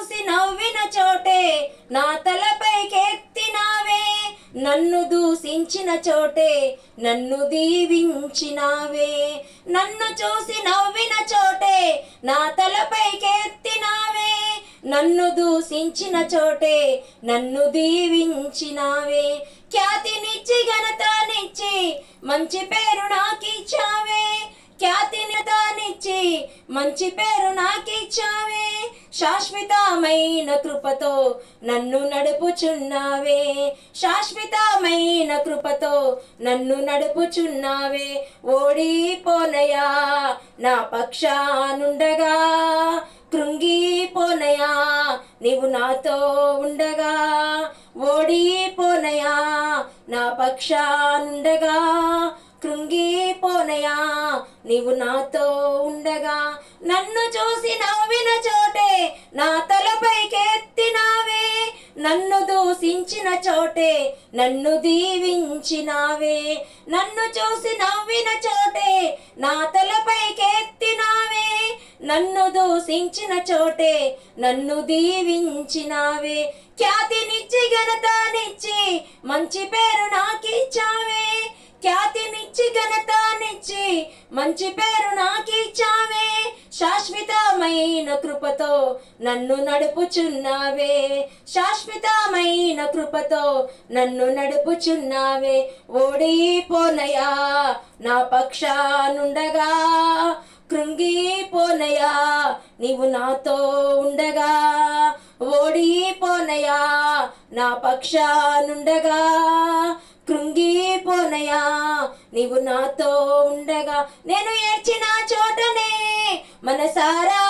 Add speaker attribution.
Speaker 1: చూసి నవ్విన చోటే నా తలపైకెత్తినావే నన్ను దూషించిన చోటే నన్ను దీవించినావే. నన్ను చూసి నవ్విన చోటే నా తలపైకెత్తినావే నన్ను దూషించిన చోటే నన్ను దీవించినావే. ఖ్యాతినిచ్చి ఘనతనిచ్చి మంచి పేరు నాకిచ్చావే. ఖ్యాతినితో మంచి పేరు నాకిచ్చావే. శాశ్వతమైన కృపతో నన్ను నడుపుచున్నావే. శాశ్వతమైన కృపతో నన్ను నడుపుచున్నావే. ఓడిపోనయా నా పక్షానుండగా కృంగిపోనయా నీవు నాతో ఉండగా. ఓడిపోనయా నా పక్షానుండగా కృంగిపోనయా నీవు నాతో ఉండగా. నన్ను చూసి నవ్విన చోటే నా తలపైకెత్తినావే. నన్ను దూషించిన చోటే నన్ను దీవించినావే. నన్ను చూసి నవ్విన చోటే నా తలపైకెత్తినావే. నన్ను దూషించిన చోటే నన్ను దీవించినావే. ఖ్యాతినిచ్చి ఘనతనిచ్చి మంచి పేరు నాకిచ్చావే. ఖ్యాతినిచ్చి ఘనతనిచ్చి మంచి పేరు నాకిచ్చావే. శాశ్వతమైన కృపతో నన్ను నడుపుచున్నావే. శాశ్వతమైన కృపతో నన్ను నడుపుచున్నావే. ఓడిపోనయా నా పక్షానుండగా. కృంగిపోనయా నీవు నాతో ఉండగా. ఓడిపోనయా నా పక్షానుండగా. కృంగిపోనయా నీవు నాతో ఉండగా. నేను ఏడ్చిన చోటనే మనసారా